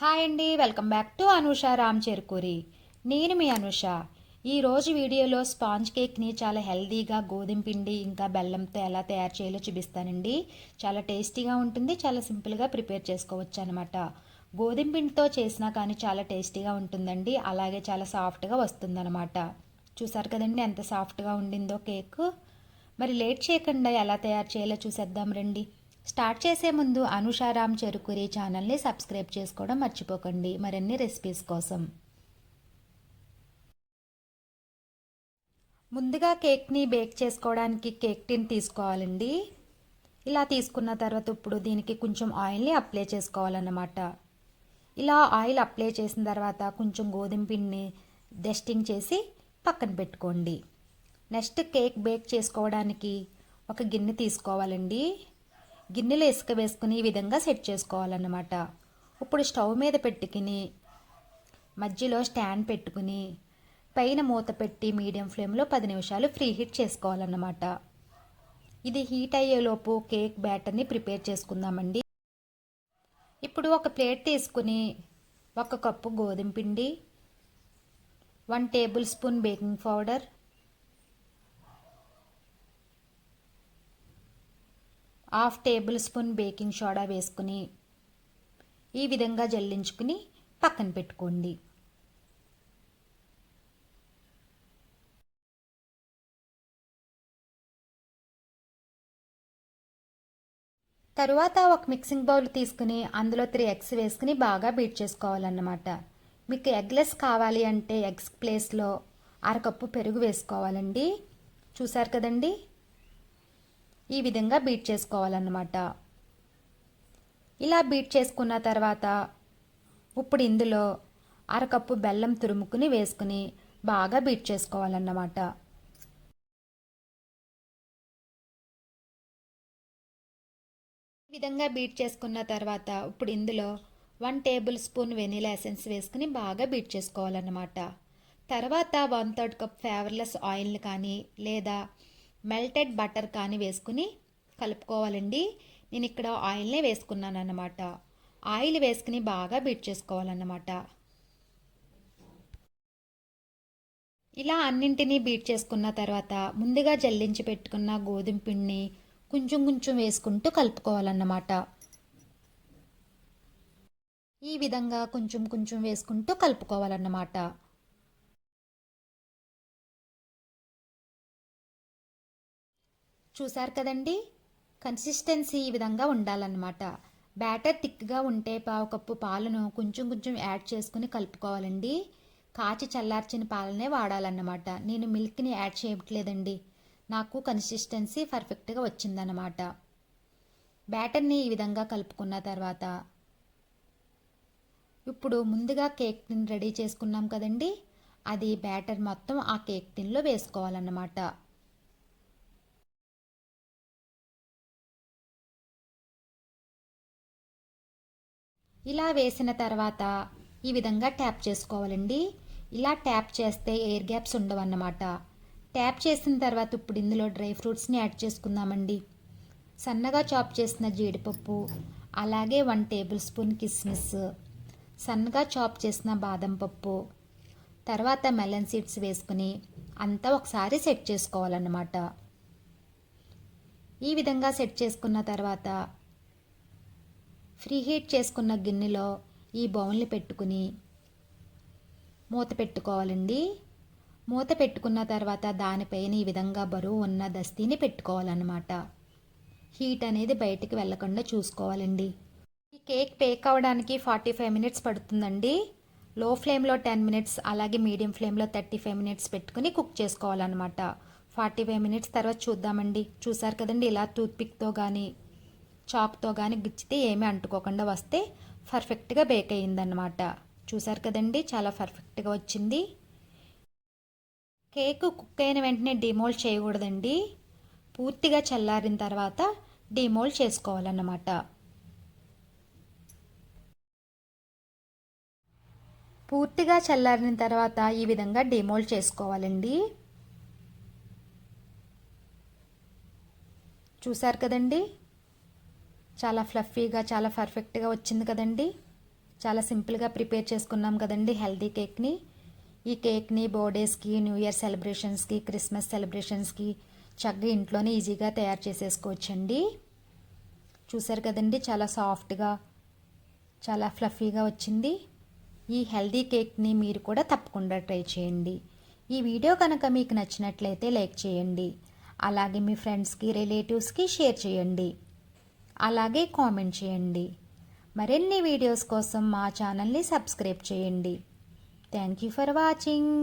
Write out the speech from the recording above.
Hi అండి welcome back to Anusha Ram Cherukuri. నేను మీ అనుష. ఈరోజు వీడియోలో స్పాంజ్ కేక్ని చాలా హెల్దీగా గోధుమ పిండి ఇంకా బెల్లంతో ఎలా తయారు చేయాలో చూపిస్తానండి. చాలా టేస్టీగా ఉంటుంది చాలా సింపుల్గా ప్రిపేర్ చేసుకోవచ్చు అనమాట గోధుమ పిండితో చేసినా కానీ చాలా టేస్టీగా ఉంటుందండి అలాగే చాలా సాఫ్ట్గా వస్తుందన్నమాట. చూసారు కదండి ఎంత సాఫ్ట్గా ఉండిందో కేక్. మరి లేట్ చేయకుండా ఎలా తయారు చేయాలో చూసేద్దాం రండి. స్టార్ట్ చేసే ముందు అనుషారామ్ చెరుకురి ఛానల్ని సబ్స్క్రైబ్ చేసుకోవడం మర్చిపోకండి. మరిన్ని రెసిపీస్ కోసం. ముందుగా కేక్ని బేక్ చేసుకోవడానికి కేక్ టిన్ తీసుకోవాలండి. ఇలా తీసుకున్న తర్వాత ఇప్పుడు దీనికి కొంచెం ఆయిల్ని అప్లై చేసుకోవాలన్నమాట. ఇలా ఆయిల్ అప్లై చేసిన తర్వాత కొంచెం గోధుమ పిండిని డస్టింగ్ చేసి పక్కన పెట్టుకోండి. నెక్స్ట్ కేక్ బేక్ చేసుకోవడానికి ఒక గిన్నె తీసుకోవాలండి. గిన్నెలో ఇసుక వేసుకుని ఈ విధంగా సెట్ చేసుకోవాలన్నమాట. ఇప్పుడు స్టవ్ మీద పెట్టుకుని మధ్యలో స్టాండ్ పెట్టుకుని పైన మూత పెట్టి మీడియం ఫ్లేమ్లో పది నిమిషాలు ఫ్రీ హీట్ చేసుకోవాలన్నమాట. ఇది హీట్ అయ్యేలోపు కేక్ బ్యాటర్ని ప్రిపేర్ చేసుకుందామండి. ఇప్పుడు ఒక ప్లేట్ తీసుకుని ఒక కప్పు గోధుమ పిండి one tablespoon baking powder half tablespoon baking soda వేసుకుని ఈ విధంగా జల్లించుకుని పక్కన పెట్టుకోండి. తరువాత ఒక మిక్సింగ్ బౌల్ తీసుకుని అందులో త్రీ ఎగ్స్ వేసుకుని బాగా బీట్ చేసుకోవాలన్నమాట. మీకు ఎగ్లెస్ కావాలి అంటే ఎగ్స్ ప్లేస్లో అరకప్పు పెరుగు వేసుకోవాలండి. చూసారు కదండి? ఈ విధంగా బీట్ చేసుకోవాలన్నమాట. ఇలా బీట్ చేసుకున్న తర్వాత ఇప్పుడు ఇందులో అరకప్పు బెల్లం తురుముకుని వేసుకుని బాగా బీట్ చేసుకోవాలన్నమాట. ఈ విధంగా బీట్ చేసుకున్న తర్వాత ఇప్పుడు ఇందులో one tablespoon vanilla essence వేసుకుని బాగా బీట్ చేసుకోవాలన్నమాట. తర్వాత వన్ థర్డ్ కప్ ఫేవర్లెస్ ఆయిల్ని కానీ లేదా మెల్టెడ్ బటర్ కానీ వేసుకుని కలుపుకోవాలండి. నేను ఇక్కడ ఆయిల్నే వేసుకున్నాను అన్నమాట ఆయిల్ వేసుకుని బాగా బీట్ చేసుకోవాలన్నమాట. ఇలా అన్నింటినీ బీట్ చేసుకున్న తర్వాత ముందుగా జల్లించి పెట్టుకున్న గోధుమ పిండిని కొంచెం కొంచెం వేసుకుంటూ కలుపుకోవాలన్నమాట. ఈ విధంగా కొంచెం కొంచెం వేసుకుంటూ కలుపుకోవాలన్నమాట. చూశారు కదండి? కన్సిస్టెన్సీ ఈ విధంగా ఉండాలన్నమాట. బ్యాటర్ థిక్గా ఉంటే పావు కప్పు పాలను కొంచెం కొంచెం యాడ్ చేసుకుని కలుపుకోవాలండి. కాచి చల్లార్చిన పాలనే వాడాలన్నమాట. నేను మిల్క్ని యాడ్ చేయట్లేదండి. నాకు కన్సిస్టెన్సీ పర్ఫెక్ట్గా వచ్చిందన్నమాట. బ్యాటర్ని ఈ విధంగా కలుపుకున్న తర్వాత ఇప్పుడు ముందుగా కేక్ టిన్ రెడీ చేసుకున్నాం కదండి? అది బ్యాటర్ మొత్తం ఆ కేక్ టిన్లో వేసుకోవాలన్నమాట. ఇలా వేసిన తర్వాత ఈ విధంగా ట్యాప్ చేసుకోవాలండి. ఇలా ట్యాప్ చేస్తే ఎయిర్ గ్యాప్స్ ఉండవన్నమాట. ట్యాప్ చేసిన తర్వాత ఇప్పుడు ఇందులో డ్రై ఫ్రూట్స్ని యాడ్ చేసుకుందామండి. సన్నగా చాప్ చేసిన జీడిపప్పు అలాగే వన్ టేబుల్ స్పూన్ కిస్మిస్ సన్నగా చాప్ చేసిన బాదం పప్పు తర్వాత మెలన్ సీడ్స్ వేసుకుని అంతా ఒకసారి సెట్ చేసుకోవాలన్నమాట. ఈ విధంగా సెట్ చేసుకున్న తర్వాత ఫ్రీ హీట్ చేసుకున్న గిన్నెలో ఈ బౌల్ని పెట్టుకుని మూత పెట్టుకోవాలండి. మూత పెట్టుకున్న తర్వాత దానిపైన ఈ విధంగా బరువు ఉన్న దస్తీని పెట్టుకోవాలన్నమాట. హీట్ అనేది బయటికి వెళ్ళకుండా చూసుకోవాలండి. ఈ కేక్ బేక్ అవ్వడానికి ఫార్టీ ఫైవ్ మినిట్స్ పడుతుందండి. లో ఫ్లేమ్లో టెన్ మినిట్స్ అలాగే మీడియం ఫ్లేమ్లో థర్టీ ఫైవ్ మినిట్స్ పెట్టుకుని కుక్ చేసుకోవాలన్నమాట. ఫార్టీ ఫైవ్ మినిట్స్ తర్వాత చూద్దామండి. చూసారు కదండి ఇలా టూత్పిక్తో కానీ చాక్తో కానీ గుచ్చితే ఏమీ అంటుకోకుండా వస్తే పర్ఫెక్ట్గా బేక్ అయ్యిందన్నమాట. చూసారు కదండి చాలా పర్ఫెక్ట్గా వచ్చింది. కేక్ కుక్ అయిన వెంటనే డిమోల్డ్ చేయకూడదండి. పూర్తిగా చల్లారిన తర్వాత డిమోల్డ్ చేసుకోవాలన్నమాట. పూర్తిగా చల్లారిన తర్వాత ఈ విధంగా డిమోల్డ్ చేసుకోవాలండి. చూసారు కదండి చాలా ఫ్లఫీగా చాలా పర్ఫెక్ట్గా వచ్చింది కదండి. చాలా సింపుల్గా ప్రిపేర్ చేసుకున్నాం కదండి హెల్దీ కేక్ని ఈ కేక్ని బర్త్డేస్కి న్యూ ఇయర్ సెలబ్రేషన్స్కి క్రిస్మస్ సెలబ్రేషన్స్కి చక్కగా ఇంట్లోనే ఈజీగా తయారు చేసేసుకోవచ్చండి. చూసారు కదండి చాలా సాఫ్ట్గా చాలా ఫ్లఫీగా వచ్చింది. ఈ హెల్దీ కేక్ని మీరు కూడా తప్పకుండా ట్రై చేయండి. ఈ వీడియో కనుక మీకు నచ్చినట్లయితే లైక్ చేయండి. అలాగే మీ ఫ్రెండ్స్కి రిలేటివ్స్కి షేర్ చేయండి. అలాగే కామెంట్ చేయండి. మరిన్ని వీడియోస్ కోసం మా ఛానల్ని సబ్స్క్రైబ్ చేయండి. Thank you for watching.